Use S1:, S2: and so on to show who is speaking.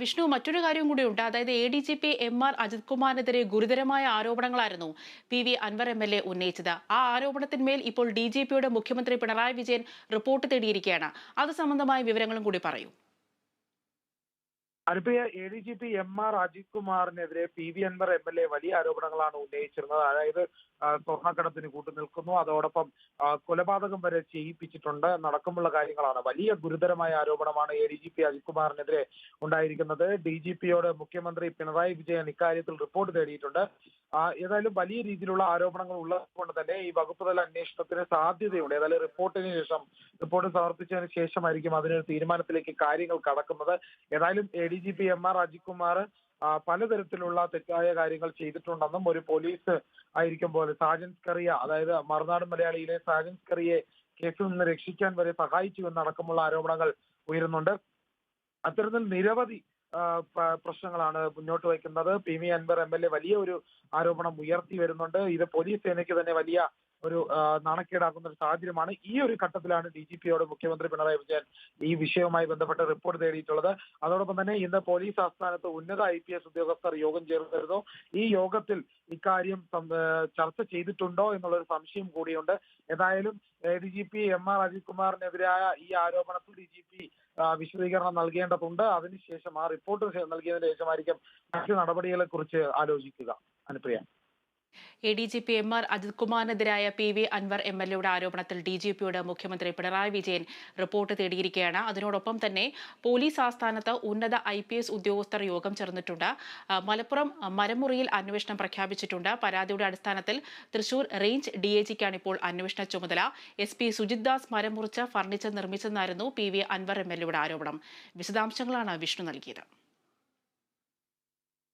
S1: വിഷ്ണു മറ്റൊരു കാര്യം കൂടിയുണ്ട് അതായത് A D G P M R Ajith കുമാറിനെതിരെ ഗുരുതരമായ ആരോപണങ്ങളായിരുന്നു P V Anvar M L A ഉന്നയിച്ചത്. ആ ആരോപണത്തിന്മേൽ ഇപ്പോൾ ഡി ജി പിയുടെ മുഖ്യമന്ത്രി പിണറായി വിജയൻ റിപ്പോർട്ട് തേടിയിരിക്കുകയാണ്. അത് സംബന്ധമായ വിവരങ്ങളും കൂടി പറയൂ.
S2: Anupriya A D G P M R Ajith കുമാറിനെതിരെ P V Anvar M L A വലിയ ആരോപണങ്ങളാണ് ഉന്നയിച്ചിരുന്നത്. അതായത് സ്വർണക്കടത്തിന് കൂട്ടുനിൽക്കുന്നു. അതോടൊപ്പം കൊലപാതകം വരെ ചെയ്യിപ്പിച്ചിട്ടുണ്ട് നടക്കുമുള്ള കാര്യങ്ങളാണ്. വലിയ ഗുരുതരമായ ആരോപണമാണ് A D G P Ajith കുമാറിനെതിരെ ഉണ്ടായിരിക്കുന്നത് ഡി ജി പിയോട് മുഖ്യമന്ത്രി പിണറായി വിജയൻ ഇക്കാര്യത്തിൽ റിപ്പോർട്ട് തേടിയിട്ടുണ്ട്. ഏതായാലും വലിയ രീതിയിലുള്ള ആരോപണങ്ങൾ ഉള്ളതുകൊണ്ട് തന്നെ ഈ വകുപ്പ് തല അന്വേഷണത്തിന് സാധ്യതയുണ്ട്. ഏതായാലും റിപ്പോർട്ടിന് ശേഷം റിപ്പോർട്ട് സമർപ്പിച്ചതിന് ശേഷമായിരിക്കും അതിനൊരു തീരുമാനത്തിലേക്ക് കാര്യങ്ങൾ കടക്കുന്നത്. ഏതായാലും A D G P M R Ajith Kumar പലതരത്തിലുള്ള തെറ്റായ കാര്യങ്ങൾ ചെയ്തിട്ടുണ്ടെന്നും ഒരു പോലീസ് ആയിരിക്കുമ്പോൾ സാജൻസ് കറിയ അതായത് മറുനാടൻ മലയാളിയിലെ സാജൻസ് കറിയെ കേസിൽ നിന്ന് രക്ഷിക്കാൻ വരെ സഹായിച്ചു എന്നടക്കമുള്ള ആരോപണങ്ങൾ ഉയരുന്നുണ്ട്. അത്തരത്തിൽ നിരവധി പ്രശ്നങ്ങളാണ് മുന്നോട്ട് വയ്ക്കുന്നത്. P V Anvar M L A വലിയ ഒരു ആരോപണം ഉയർത്തി വരുന്നുണ്ട്. ഇത് പോലീസ് സേനയ്ക്ക് തന്നെ വലിയ ഒരു നാണക്കേടാക്കുന്ന ഒരു സാഹചര്യമാണ് ഈ ഒരു ഘട്ടത്തിലാണ് ഡി ജി പിയോട് മുഖ്യമന്ത്രി പിണറായി വിജയൻ ഈ വിഷയവുമായി ബന്ധപ്പെട്ട് റിപ്പോർട്ട് തേടിയിട്ടുള്ളത്. അതോടൊപ്പം തന്നെ ഇന്ന് പോലീസ് ആസ്ഥാനത്ത് ഉന്നത ഐ പി എസ് ഉദ്യോഗസ്ഥർ യോഗം ചേർന്നിരുന്നു. ഈ യോഗത്തിൽ ഇക്കാര്യം ചർച്ച ചെയ്തിട്ടുണ്ടോ എന്നുള്ള ഒരു സംശയം കൂടിയുണ്ട്. ഏതായാലും A D G P M R Ajith കുമാറിനെതിരായ ഈ ആരോപണത്തിൽ ഡി ജി പി വിശദീകരണം നൽകേണ്ടതുണ്ട്. അതിനുശേഷം ആ റിപ്പോർട്ട് നൽകിയതിനു ശേഷമായിരിക്കും മറ്റു നടപടികളെ കുറിച്ച് ആലോചിക്കുക. Anupriya.
S1: A D G P M R Ajith കുമാറിനെതിരായ P V Anvar M L എയുടെ ആരോപണത്തിൽ ഡി ജി പിയുടെ മുഖ്യമന്ത്രി പിണറായി വിജയൻ റിപ്പോർട്ട് തേടിയിരിക്കുകയാണ്. അതിനോടൊപ്പം തന്നെ പോലീസ് ആസ്ഥാനത്ത് ഉന്നത ഐ പി എസ് ഉദ്യോഗസ്ഥർ യോഗം ചേർന്നിട്ടുണ്ട്. മലപ്പുറം മരമുറിയിൽ അന്വേഷണം പ്രഖ്യാപിച്ചിട്ടുണ്ട്. പരാതിയുടെ അടിസ്ഥാനത്തിൽ തൃശൂർ റേഞ്ച് ഡി എ ജിക്കാണ് ഇപ്പോൾ അന്വേഷണ ചുമതല. എസ് പി സുജിത് ദാസ് മരം മുറിച്ച് furniture നിർമ്മിച്ചെന്നായിരുന്നു P V Anvar M L എയുടെ ആരോപണം. വിശദാംശങ്ങളാണ് വിഷ്ണു നൽകിയത്.